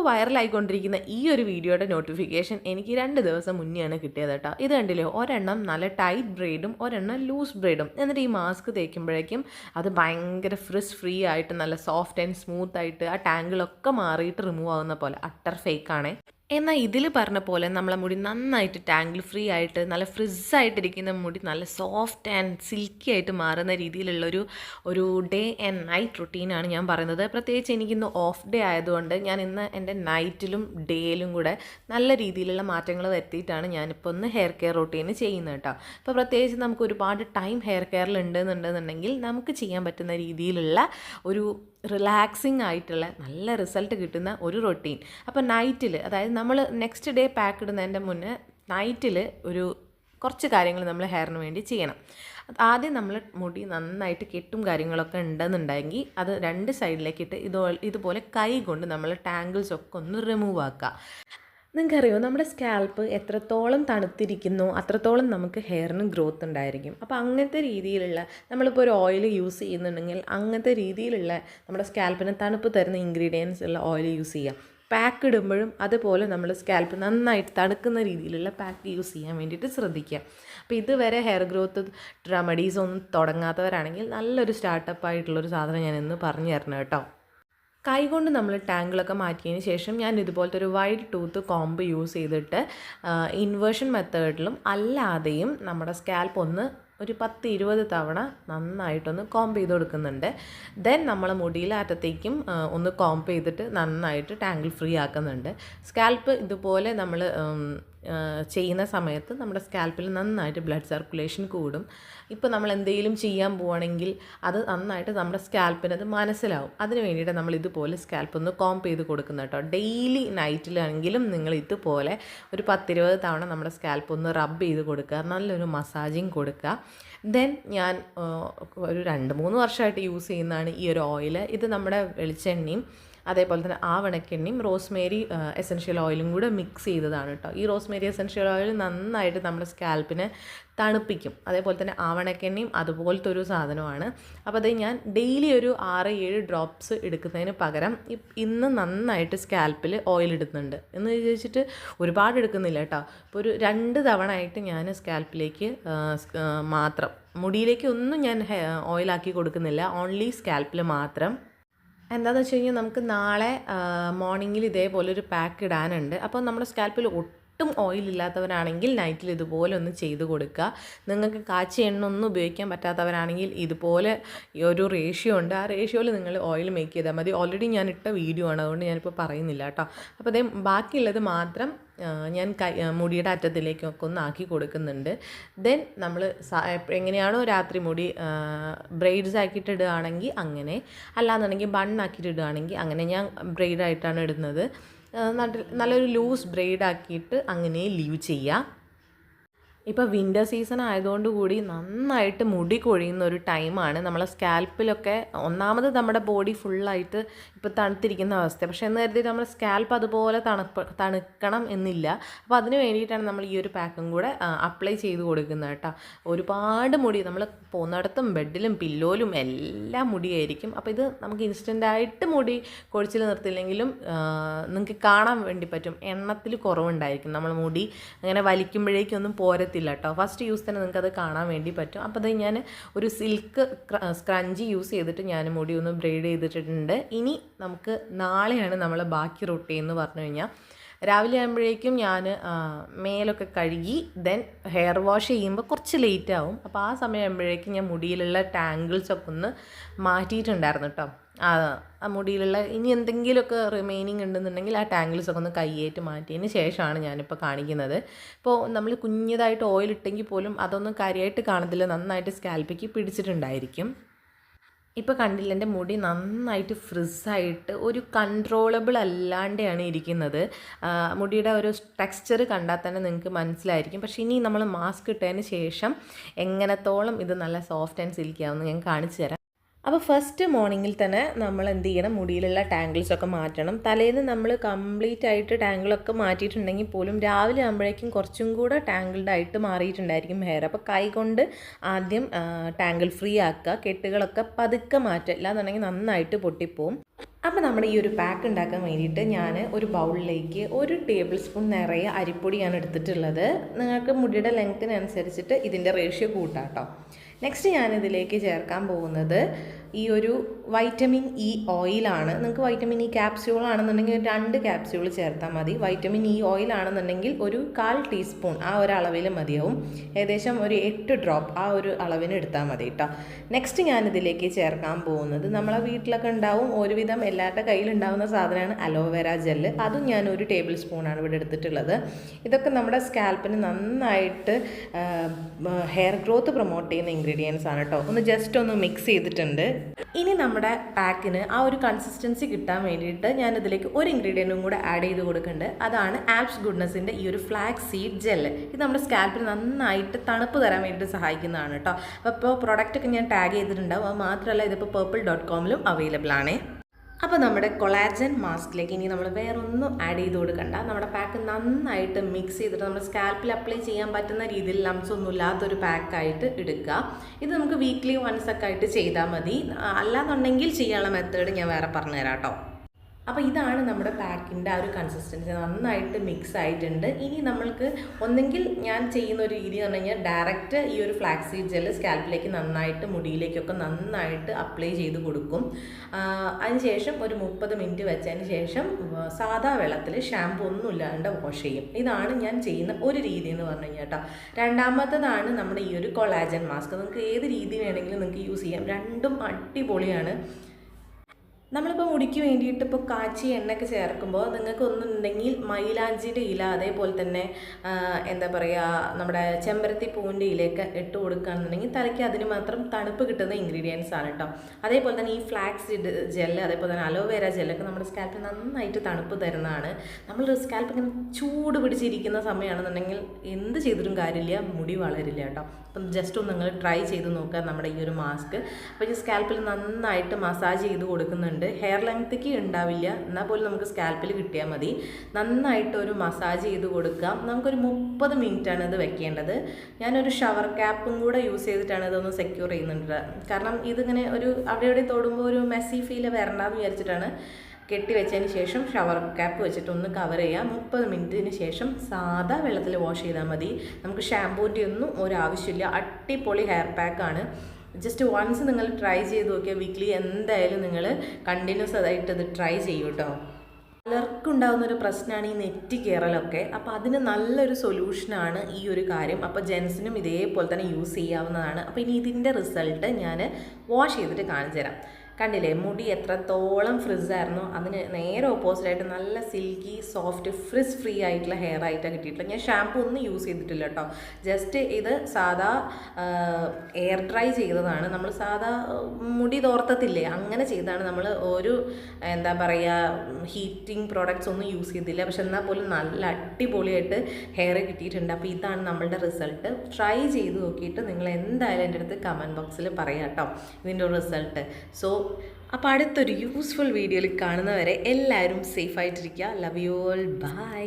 ഇപ്പോൾ വൈറലായിക്കൊണ്ടിരിക്കുന്ന ഈ ഒരു വീഡിയോയുടെ നോട്ടിഫിക്കേഷൻ എനിക്ക് രണ്ട് ദിവസം മുന്നെയാണ് കിട്ടിയത് കേട്ടോ. ഇത് കണ്ടില്ലേ? ഒരെണ്ണം നല്ല ടൈറ്റ് ബ്രെയ്ഡും ഒരെണ്ണം ലൂസ് ബ്രെയ്ഡും എന്നിട്ട് ഈ മാസ്ക് തേക്കുമ്പോഴേക്കും അത് ഭയങ്കര ഫ്രിസ് ഫ്രീ ആയിട്ട് നല്ല സോഫ്റ്റ് ആൻഡ് സ്മൂത്ത് ആയിട്ട് ആ ടാങ്കിളൊക്കെ മാറിയിട്ട് റിമൂവ് ആവുന്ന പോലെ. അട്ടർ ഫേക്കാണേ എന്നാൽ ഇതിൽ പറഞ്ഞ പോലെ നമ്മളെ മുടി നന്നായിട്ട് ടാങ്കിൾ ഫ്രീ ആയിട്ട് നല്ല ഫ്രിസ്സായിട്ടിരിക്കുന്ന മുടി നല്ല സോഫ്റ്റ് ആൻഡ് സിൽക്കി ആയിട്ട് മാറുന്ന രീതിയിലുള്ളൊരു ഒരു ഡേ ആൻഡ് നൈറ്റ് റുട്ടീനാണ് ഞാൻ പറയുന്നത്. പ്രത്യേകിച്ച് എനിക്കിന്ന് ഓഫ് ഡേ ആയതുകൊണ്ട് ഞാൻ ഇന്ന് എന്റെ നൈറ്റിലും ഡേയിലും കൂടെ നല്ല രീതിയിലുള്ള മാറ്റങ്ങൾ വരുത്തിയിട്ടാണ് ഞാനിപ്പോൾ ഒന്ന് ഹെയർ കെയർ റൊട്ടീന് ചെയ്യുന്നത് കേട്ടോ. അപ്പോൾ പ്രത്യേകിച്ച് നമുക്ക് ഒരുപാട് ടൈം ഹെയർ കെയറിൽ ഉണ്ടെന്നുണ്ടെന്നുണ്ടെങ്കിൽ നമുക്ക് ചെയ്യാൻ പറ്റുന്ന രീതിയിലുള്ള ഒരു റിലാക്സിങ് ആയിട്ടുള്ള നല്ല റിസൾട്ട് കിട്ടുന്ന ഒരു റൊട്ടീൻ അപ്പോൾ നൈറ്റിൽ അതായത് നമ്മൾ നെക്സ്റ്റ് ഡേ പാക്ക് ഇടുന്നതിന്റെ മുന്നേ നൈറ്റിൽ ഒരു കുറച്ച് കാര്യങ്ങൾ നമ്മൾ ഹെയറിന് വേണ്ടി ചെയ്യണം. ആദ്യം നമ്മൾ മുടി നന്നായിട്ട് കെട്ടും കാര്യങ്ങളൊക്കെ ഉണ്ടെന്നുണ്ടെങ്കിൽ അത് രണ്ട് സൈഡിലേക്ക് ഇട്ട് ഇതോ ഇതുപോലെ കൈ കൊണ്ട് നമ്മൾ ടാങ്കിൾസ് ഒക്കെ ഒന്ന് റിമൂവ് ആക്കുക. നിങ്ങൾക്കറിയോ നമ്മുടെ സ്കാൽപ്പ് എത്രത്തോളം തണുത്തിരിക്കുന്നു അത്രത്തോളം നമുക്ക് ഹെയറിന് ഗ്രോത്ത് ഉണ്ടായിരിക്കും. അപ്പോൾ അങ്ങനത്തെ രീതിയിലുള്ള നമ്മളിപ്പോൾ ഒരു ഓയിൽ യൂസ് ചെയ്യുന്നുണ്ടെങ്കിൽ അങ്ങനത്തെ രീതിയിലുള്ള നമ്മുടെ സ്കാൽപ്പിന് തണുപ്പ് തരുന്ന ഇൻഗ്രീഡിയൻസ് ഉള്ള ഓയിൽ യൂസ് ചെയ്യാം. പാക്ക് ഇടുമ്പോഴും അതുപോലെ നമ്മൾ സ്കാൽപ്പ് നന്നായിട്ട് തണുക്കുന്ന രീതിയിലുള്ള പാക്ക് യൂസ് ചെയ്യാൻ വേണ്ടിയിട്ട് ശ്രദ്ധിക്കുക. അപ്പോൾ ഇതുവരെ ഹെയർ ഗ്രോത്ത് റെമഡീസ് ഒന്നും തുടങ്ങാത്തവരാണെങ്കിൽ നല്ലൊരു സ്റ്റാർട്ടപ്പ് ആയിട്ടുള്ളൊരു സാധനം ഞാൻ ഇന്ന് പറഞ്ഞു തരണം കേട്ടോ. കൈകൊണ്ട് നമ്മൾ ടാങ്കിളൊക്കെ മാറ്റിയതിന് ശേഷം ഞാൻ ഇതുപോലത്തെ ഒരു വൈഡ് ടൂത്ത് കോംബ് യൂസ് ചെയ്തിട്ട് ഇൻവേർഷൻ മെത്തേഡിലും അല്ലാതെയും നമ്മുടെ സ്കാൽപ്പ് ഒന്ന് ഒരു പത്ത് ഇരുപത് തവണ നന്നായിട്ടൊന്ന് കോംപ് ചെയ്ത് കൊടുക്കുന്നുണ്ട്. ദെൻ നമ്മൾ മുടിയിലെ അറ്റത്തേക്കും ഒന്ന് കോംപ് ചെയ്തിട്ട് നന്നായിട്ട് ടാങ്കിൾ ഫ്രീ ആക്കുന്നുണ്ട്. സ്കാൽപ്പ് ഇതുപോലെ നമ്മൾ ചെയ്യുന്ന സമയത്ത് നമ്മുടെ സ്കാൽപ്പിൽ നന്നായിട്ട് ബ്ലഡ് സർക്കുലേഷൻ കൂടും. ഇപ്പോൾ നമ്മൾ എന്തെങ്കിലും ചെയ്യാൻ പോവുകയാണെങ്കിൽ അത് നന്നായിട്ട് നമ്മുടെ സ്കാൽപ്പിന് അത് മനസ്സിലാവും. അതിന് വേണ്ടിയിട്ട് നമ്മൾ ഇതുപോലെ സ്കാൽപ്പ് ഒന്ന് കോംപ് ചെയ്ത് കൊടുക്കുന്ന കേട്ടോ. ഡെയിലി നൈറ്റിലാണെങ്കിലും നിങ്ങൾ ഇതുപോലെ ഒരു പത്തിരുപത് തവണ നമ്മുടെ സ്കാൽപ്പ് ഒന്ന് റബ്ബ് ചെയ്ത് കൊടുക്കുക. നല്ലൊരു മസാജിങ് കൊടുക്കുക. ദെൻ ഞാൻ ഒരു രണ്ട് മൂന്ന് വർഷമായിട്ട് യൂസ് ചെയ്യുന്നതാണ് ഈ ഒരു ഓയിൽ ഇത് നമ്മുടെ വെളിച്ചെണ്ണയും അതേപോലെ തന്നെ ആവണക്കെണ്ണയും റോസ്മേരി എസൻഷ്യൽ ഓയിലും കൂടെ മിക്സ് ചെയ്തതാണ് കേട്ടോ ഈ റോസ്മേരി എസൻഷ്യൽ ഓയിൽ നന്നായിട്ട് നമ്മുടെ സ്കാൽപ്പിനെ തണുപ്പിക്കും. അതേപോലെ തന്നെ ആവണക്കെണ്ണയും അതുപോലത്തെ ഒരു സാധനമാണ്. അപ്പോൾ അത് ഞാൻ ഡെയിലി ഒരു ആറ് ഏഴ് ഡ്രോപ്സ് എടുക്കുന്നതിന് പകരം ഇന്ന് നന്നായിട്ട് സ്കാൽപ്പിൽ ഓയിൽ ഇടുന്നുണ്ട്. എന്ന് ചോദിച്ചിട്ട് ഒരുപാട് എടുക്കുന്നില്ല കേട്ടോ ഇപ്പോൾ ഒരു രണ്ട് തവണ ആയിട്ട് ഞാൻ സ്കാൽപ്പിലേക്ക് മാത്രം. മുടിയിലേക്ക് ഒന്നും ഞാൻ ഓയിലാക്കി കൊടുക്കുന്നില്ല. ഓൺലി സ്കാൽപ്പിൽ മാത്രം എന്താണെന്ന് വെച്ച് കഴിഞ്ഞാൽ നമുക്ക് നാളെ മോർണിംഗിൽ ഇതേപോലെ ഒരു പാക്ക് ഇടാനുണ്ട്. അപ്പോൾ നമ്മുടെ സ്കാൽപ്പിൽ ഒട്ടും ഓയിൽ ഇല്ലാത്തവരാണെങ്കിൽ നൈറ്റിൽ ഇതുപോലെ ഒന്ന് ചെയ്ത് കൊടുക്കുക. നിങ്ങൾക്ക് കാച്ചി എണ്ണ ഒന്നും ഉപയോഗിക്കാൻ പറ്റാത്തവരാണെങ്കിൽ ഇതുപോലെ ഒരു റേഷ്യോ ഉണ്ട്. ആ റേഷ്യോയിൽ നിങ്ങൾ ഓയിൽ മേക്ക് ചെയ്താൽ മതി. ഓൾറെഡി ഞാൻ ഇട്ട വീഡിയോ ആണ്. അതുകൊണ്ട് ഞാനിപ്പോൾ പറയുന്നില്ല കേട്ടോ. അപ്പോൾ അതേ ബാക്കിയുള്ളത് മാത്രം ഞാൻ കൈ മുടിയുടെ അറ്റത്തിലേക്കൊക്കെ ഒന്ന് ആക്കി കൊടുക്കുന്നുണ്ട്. ദെൻ നമ്മൾ എങ്ങനെയാണോ രാത്രി മുടി ബ്രെയ്ഡ്സ് ആക്കിയിട്ട് ഇടുകയാണെങ്കിൽ അങ്ങനെ. അല്ലാന്നുണ്ടെങ്കിൽ ബണ്ണാക്കിയിട്ട് ഇടുകയാണെങ്കിൽ അങ്ങനെ ഞാൻ ബ്രെയ്ഡായിട്ടാണ് ഇടുന്നത്. നല്ലൊരു ലൂസ് ബ്രെയ്ഡ് ആക്കിയിട്ട് അങ്ങനെ ലീവ് ചെയ്യുക ഇപ്പോൾ വിന്റർ സീസൺ ആയതുകൊണ്ട് കൂടി നന്നായിട്ട് മുടി കൊഴിയുന്ന ഒരു ടൈമാണ് നമ്മളെ സ്കാൽപ്പിലൊക്കെ ഒന്നാമത് നമ്മുടെ ബോഡി ഫുള്ളായിട്ട് ഇപ്പോൾ തണുത്തിരിക്കുന്ന അവസ്ഥ പക്ഷേ എന്ന് കരുതി നമ്മുടെ സ്കാൽപ്പ് അതുപോലെ തണുപ്പ് തണുക്കണം എന്നില്ല. അപ്പോൾ അതിന് വേണ്ടിയിട്ടാണ് നമ്മൾ ഈ ഒരു പാക്കും കൂടെ അപ്ലൈ ചെയ്ത് കൊടുക്കുന്നത് കേട്ടോ. ഒരുപാട് മുടി നമ്മൾ പോകുന്നിടത്തും ബെഡിലും പില്ലോലും എല്ലാം മുടിയായിരിക്കും. അപ്പോൾ ഇത് നമുക്ക് ഇൻസ്റ്റന്റായിട്ട് മുടി കൊഴിച്ചിൽ നിർത്തില്ലെങ്കിലും നിങ്ങൾക്ക് കാണാൻ വേണ്ടി പറ്റും. എണ്ണത്തിൽ കുറവുണ്ടായിരിക്കും. നമ്മൾ മുടി അങ്ങനെ വലിക്കുമ്പോഴേക്കൊന്നും പോരത്തില്ല കേട്ടോ ഫസ്റ്റ് യൂസ് തന്നെ നിങ്ങൾക്ക് അത് കാണാൻ വേണ്ടി പറ്റും. അപ്പോൾ അത് ഞാൻ ഒരു സിൽക്ക് സ്ക്രഞ്ചി യൂസ് ചെയ്തിട്ട് ഞാൻ മുടി ഒന്ന് ബ്രെയ്ഡ് ചെയ്തിട്ടുണ്ട്. ഇനി നമുക്ക് നാളെയാണ് നമ്മൾ ബാക്കി റൊട്ടി എന്ന് പറഞ്ഞു കഴിഞ്ഞാൽ രാവിലെ ആകുമ്പോഴേക്കും ഞാൻ മേലൊക്കെ കഴുകി ദെൻ ഹെയർ വാഷ് ചെയ്യുമ്പോൾ കുറച്ച് ലേറ്റ് ആവും. അപ്പോൾ ആ സമയം ആകുമ്പോഴേക്കും ഞാൻ മുടിയിലുള്ള ടാങ്കിൾസൊക്കെ ഒന്ന് മാറ്റിയിട്ടുണ്ടായിരുന്നു കേട്ടോ ആ മുടിയിലുള്ള ഇനി എന്തെങ്കിലുമൊക്കെ റിമൈനിങ് ഉണ്ടെന്നുണ്ടെങ്കിൽ ആ ടാങ്കിൾസൊക്കെ ഒന്ന് കൈയേറ്റ് മാറ്റിയതിന് ശേഷമാണ് ഞാനിപ്പോൾ കാണിക്കുന്നത്. ഇപ്പോൾ നമ്മൾ കുഞ്ഞതായിട്ട് ഓയിൽ ഇട്ടെങ്കിൽ പോലും അതൊന്നും കാര്യമായിട്ട് കാണത്തില്ല. നന്നായിട്ട് സ്കാൽപ്പിക്ക് പിടിച്ചിട്ടുണ്ടായിരിക്കും. ഇപ്പോൾ കണ്ടില്ല എന്റെ മുടി നന്നായിട്ട് ഫ്രിസ്സായിട്ട് ഒരു കൺട്രോളബിൾ അല്ലാണ്ടാണ് ഇരിക്കുന്നത്. മുടിയുടെ ഒരു ടെക്സ്ചർ കണ്ടാൽ തന്നെ നിങ്ങൾക്ക് മനസ്സിലായിരിക്കും. പക്ഷേ ഇനി നമ്മൾ മാസ്ക് ഇട്ടതിന് ശേഷം എങ്ങനത്തോളം ഇത് നല്ല സോഫ്റ്റ് ആൻഡ് സിൽക്കി ആവുമെന്ന് ഞാൻ കാണിച്ചു തരാം. അപ്പോൾ ഫസ്റ്റ് മോർണിംഗിൽ തന്നെ നമ്മൾ എന്ത് ചെയ്യണം? മുടിയിലുള്ള ടാങ്കിൾസൊക്കെ മാറ്റണം. തലേന്ന് നമ്മൾ കംപ്ലീറ്റ് ആയിട്ട് ടാങ്കിളൊക്കെ മാറ്റിയിട്ടുണ്ടെങ്കിൽ പോലും രാവിലെ ആകുമ്പോഴേക്കും കുറച്ചും കൂടെ ടാങ്കിൾഡ് ആയിട്ട് മാറിയിട്ടുണ്ടായിരിക്കും ഹെയർ അപ്പോൾ കൈ കൊണ്ട് ആദ്യം ടാങ്കിൾ ഫ്രീ ആക്കുക. കെട്ടുകളൊക്കെ പതുക്കെ മാറ്റുക. ഇല്ലാന്നുണ്ടെങ്കിൽ നന്നായിട്ട് പൊട്ടിപ്പോവും. അപ്പോൾ നമ്മുടെ ഈ ഒരു പാക്ക് ഉണ്ടാക്കാൻ വേണ്ടിയിട്ട് ഞാൻ ഒരു ബൗളിലേക്ക് ഒരു ടേബിൾ സ്പൂൺ നിറയെ അരിപ്പൊടിയാണ് എടുത്തിട്ടുള്ളത്. നിങ്ങൾക്ക് മുടിയുടെ ലെങ്ത്തിനനുസരിച്ചിട്ട് ഇതിന്റെ റേഷ്യോ കൂട്ടാം കേട്ടോ നെക്സ്റ്റ് ഞാനിതിലേക്ക് ചേർക്കാൻ പോകുന്നത് ഈ ഒരു വൈറ്റമിൻ ഇ ഓയിലാണ് നിങ്ങൾക്ക് വൈറ്റമിൻ ഇ ക്യാപ്സ്യൂൾ ആണെന്നുണ്ടെങ്കിൽ രണ്ട് ക്യാപ്സ്യൂൾ ചേർത്താൽ മതി. വൈറ്റമിൻ ഇ ഓയിൽ ആണെന്നുണ്ടെങ്കിൽ ഒരു കാൽ ടീസ്പൂൺ ആ ഒരു അളവിൽ മതിയാവും. ഏകദേശം ഒരു എട്ട് ഡ്രോപ്പ് ആ ഒരു അളവിന് എടുത്താൽ മതി കേട്ടോ നെക്സ്റ്റ് ഞാനിതിലേക്ക് ചേർക്കാൻ പോകുന്നത് നമ്മളെ വീട്ടിലൊക്കെ ഉണ്ടാവും ഒരുവിധം എല്ലാവരുടെ കയ്യിലുണ്ടാവുന്ന സാധനമാണ് അലോവേര ജെല്ല് അതും ഞാൻ ഒരു ടേബിൾ സ്പൂണാണ് ഇവിടെ എടുത്തിട്ടുള്ളത്. ഇതൊക്കെ നമ്മുടെ സ്കാൽപ്പിന് നന്നായിട്ട് ഹെയർ ഗ്രോത്ത് പ്രൊമോട്ട് ചെയ്യുന്ന ഇൻഗ്രീഡിയൻസ് ആണ് കേട്ടോ ഒന്ന് ജസ്റ്റ് ഒന്ന് മിക്സ് ചെയ്തിട്ടുണ്ട്. ഇനി നമ്മുടെ പാക്കിന് ആ ഒരു കൺസിസ്റ്റൻസി കിട്ടാൻ വേണ്ടിയിട്ട് ഞാൻ ഇതിലേക്ക് ഒരു ഇൻഗ്രീഡിയന്റും കൂടെ ആഡ് ചെയ്ത് കൊടുക്കുന്നുണ്ട്. അതാണ് ആപ്സ് ഗുഡ്നസിന്റെ ഈ ഒരു ഫ്ലാക്സ് സീഡ് ജെല്ല് ഇത് നമ്മുടെ സ്കാൽപ്പിന് നന്നായിട്ട് തണുപ്പ് തരാൻ വേണ്ടിയിട്ട് സഹായിക്കുന്നതാണ് കേട്ടോ അപ്പോൾ പ്രോഡക്റ്റ് ഒക്കെ ഞാൻ ടാഗ് ചെയ്തിട്ടുണ്ടാവും. അത് മാത്രമല്ല ഇതിപ്പോൾ പേർപ്പിൾ ഡോട്ട് കോമിലും അവൈലബിൾ ആണേ. അപ്പോൾ നമ്മുടെ കൊളാജൻ മാസ്കിലേക്ക് ഇനി നമ്മൾ വേറൊന്നും ആഡ് ചെയ്ത് കൊടുക്കണ്ട. നമ്മുടെ പാക്ക് നന്നായിട്ട് മിക്സ് ചെയ്തിട്ട് നമ്മുടെ സ്കാൽപ്പിൽ അപ്ലൈ ചെയ്യാൻ പറ്റുന്ന രീതിയിൽ ലംസ് ഇല്ലാത്തൊരു പാക്കായിട്ട് എടുക്കുക ഇത് നമുക്ക് വീക്ക്ലി വൺസ് ഒക്കെ ആയിട്ട് ചെയ്താൽ മതി. അല്ലാന്നുണ്ടെങ്കിൽ ചെയ്യാനുള്ള മെത്തേഡ് ഞാൻ വേറെ പറഞ്ഞുതരാം കേട്ടോ. അപ്പോൾ ഇതാണ് നമ്മുടെ പാക്കിന്റെ ആ ഒരു കൺസിസ്റ്റൻസി നന്നായിട്ട് മിക്സ് ആയിട്ടുണ്ട്. ഇനി നമ്മൾക്ക് ഒന്നെങ്കിൽ ഞാൻ ചെയ്യുന്ന ഒരു രീതി എന്ന് പറഞ്ഞു കഴിഞ്ഞാൽ ഡയറക്റ്റ് ഈ ഒരു ഫ്ലാക്സ് ജെല്ല് സ്കാൽപ്പിലേക്ക് നന്നായിട്ട് മുടിയിലേക്കൊക്കെ നന്നായിട്ട് അപ്ലൈ ചെയ്ത് കൊടുക്കും. അതിനുശേഷം ഒരു മുപ്പത് മിനിറ്റ് വെച്ചതിന് ശേഷം സാധാ വെള്ളത്തിൽ ഷാമ്പു ഒന്നും ഇല്ലാണ്ട് വാഷ് ചെയ്യും. ഇതാണ് ഞാൻ ചെയ്യുന്ന ഒരു രീതി എന്ന് പറഞ്ഞു കഴിഞ്ഞാൽ കേട്ടോ രണ്ടാമത്തതാണ് നമ്മുടെ ഈ ഒരു കൊളാജൻ മാസ്ക് നിങ്ങൾക്ക് ഏത് രീതി വേണമെങ്കിലും നിങ്ങൾക്ക് യൂസ് ചെയ്യാം. രണ്ടും അടിപൊളിയാണ്. നമ്മളിപ്പോൾ മുടിക്ക് വേണ്ടിയിട്ട് ഇപ്പോൾ കാച്ചി എണ്ണയൊക്കെ ചേർക്കുമ്പോൾ നിങ്ങൾക്ക് ഒന്നുണ്ടെങ്കിൽ മൈലാഞ്ചിയുടെ ഇല അതേപോലെ തന്നെ എന്താ പറയുക നമ്മുടെ ചെമ്പരത്തി പൂവിന്റെ ഇലയൊക്കെ ഇട്ട് കൊടുക്കുകയാണെന്നുണ്ടെങ്കിൽ തലയ്ക്ക് അതിന് മാത്രം തണുപ്പ് കിട്ടുന്ന ഇൻഗ്രീഡിയൻസ് ആണ് കേട്ടോ അതേപോലെ തന്നെ ഈ ഫ്ലാക്സ് ജെല്ല് അതേപോലെ തന്നെ അലോവേര ജെല്ലൊക്കെ നമ്മുടെ സ്കാൽപ്പിൽ നന്നായിട്ട് തണുപ്പ് തരുന്നതാണ്. നമ്മൾ സ്കാൽപ്പ് ഇങ്ങനെ ചൂട് പിടിച്ചിരിക്കുന്ന സമയമാണെന്നുണ്ടെങ്കിൽ എന്ത് ചെയ്തിട്ടും കാര്യമില്ല മുടി വളരില്ല കേട്ടോ അപ്പം ജസ്റ്റ് ഒന്ന് നിങ്ങൾ ട്രൈ ചെയ്ത് നോക്കുക നമ്മുടെ ഈ ഒരു മാസ്ക് അപ്പോൾ ഈ സ്കാൽപ്പിൽ നന്നായിട്ട് മസാജ് ചെയ്ത് കൊടുക്കുന്നുണ്ട്. ഹെയർ ലെങ്ത്തേക്ക് ഉണ്ടാവില്ല എന്നാൽ പോലും നമുക്ക് സ്കാൽപ്പിൽ കിട്ടിയാൽ മതി. നന്നായിട്ട് ഒരു മസാജ് ചെയ്ത് കൊടുക്കാം. നമുക്കൊരു മുപ്പത് ആണ് ഇത് വെക്കേണ്ടത്. ഞാനൊരു ഷവർ ക്യാപ്പും കൂടെ യൂസ് ചെയ്തിട്ടാണ് ഇതൊന്ന് സെക്യൂർ ചെയ്യുന്നുണ്ട് കാരണം ഇതിങ്ങനെ ഒരു അവിടെ ഇവിടെ തൊടുമ്പോൾ ഒരു മെസ്സി ഫീൽ വരണ്ടെന്ന് വിചാരിച്ചിട്ടാണ് കെട്ടി വെച്ചതിന് ശേഷം ഷവർ ക്യാപ്പ് വെച്ചിട്ട് ഒന്ന് കവർ ചെയ്യുക മുപ്പത് മിനിറ്റിന് ശേഷം സാധാ വെള്ളത്തിൽ വാഷ് ചെയ്താൽ മതി. നമുക്ക് ഷാമ്പൂന്റെ ഒന്നും ഒരാവശ്യമില്ല അടിപൊളി ഹെയർ പാക്കാണ് ജസ്റ്റ് വൺസ് നിങ്ങൾ ട്രൈ ചെയ്ത് നോക്കിയാൽ വീക്ക്ലി എന്തായാലും നിങ്ങൾ കണ്ടിന്യൂസ് ആയിട്ട് ഇത് ട്രൈ ചെയ്യൂ കേട്ടോ പലർക്കുണ്ടാകുന്ന ഒരു പ്രശ്നമാണ് ഈ നെറ്റ് കയറലൊക്കെ അപ്പോൾ അതിന് നല്ലൊരു സൊല്യൂഷനാണ് ഈ ഒരു കാര്യം. അപ്പോൾ ജെൻസിനും ഇതേപോലെ തന്നെ യൂസ് ചെയ്യാവുന്നതാണ്. അപ്പോൾ ഇനി ഇതിന്റെ റിസൾട്ട് ഞാൻ വാഷ് ചെയ്തിട്ട് കാണിച്ചു തരാം കണ്ടില്ലേ മുടി എത്രത്തോളം ഫ്രിസ്സായിരുന്നു. അതിന് നേരെ ഓപ്പോസിറ്റായിട്ട് നല്ല സിൽക്കി സോഫ്റ്റ് ഫ്രിസ് ഫ്രീ ആയിട്ടുള്ള ഹെയർ ആയിട്ടാണ് കിട്ടിയിട്ടുള്ളത്. ഞാൻ ഷാമ്പു ഒന്നും യൂസ് ചെയ്തിട്ടില്ല കേട്ടോ. ജസ്റ്റ് ഇത് സാധാ എയർ ഡ്രൈ ചെയ്തതാണ്. നമ്മൾ സാധാ മുടി തോർത്തത്തില്ലേ അങ്ങനെ ചെയ്താണ് നമ്മൾ ഒരു എന്താ പറയുക ഹീറ്റിംഗ് പ്രോഡക്റ്റ്സ് ഒന്നും യൂസ് ചെയ്തില്ല. പക്ഷെ എന്നാൽ പോലും നല്ല അടിപൊളിയായിട്ട് ഹെയർ കിട്ടിയിട്ടുണ്ട്. അപ്പോൾ ഇതാണ് നമ്മളുടെ റിസൾട്ട്. ട്രൈ ചെയ്ത് നോക്കിയിട്ട് നിങ്ങൾ എന്തായാലും എന്റെ അടുത്ത് കമന്റ് ബോക്സിൽ പറയാം കേട്ടോ ഇതിന്റെ റിസൾട്ട്. സോ അപ്പോൾ അടുത്തൊരു യൂസ്ഫുൾ വീഡിയോയിൽ കാണുന്നവരെ എല്ലാവരും സേഫായിട്ടിരിക്കുക ലവ് യു ഓൾ ബൈ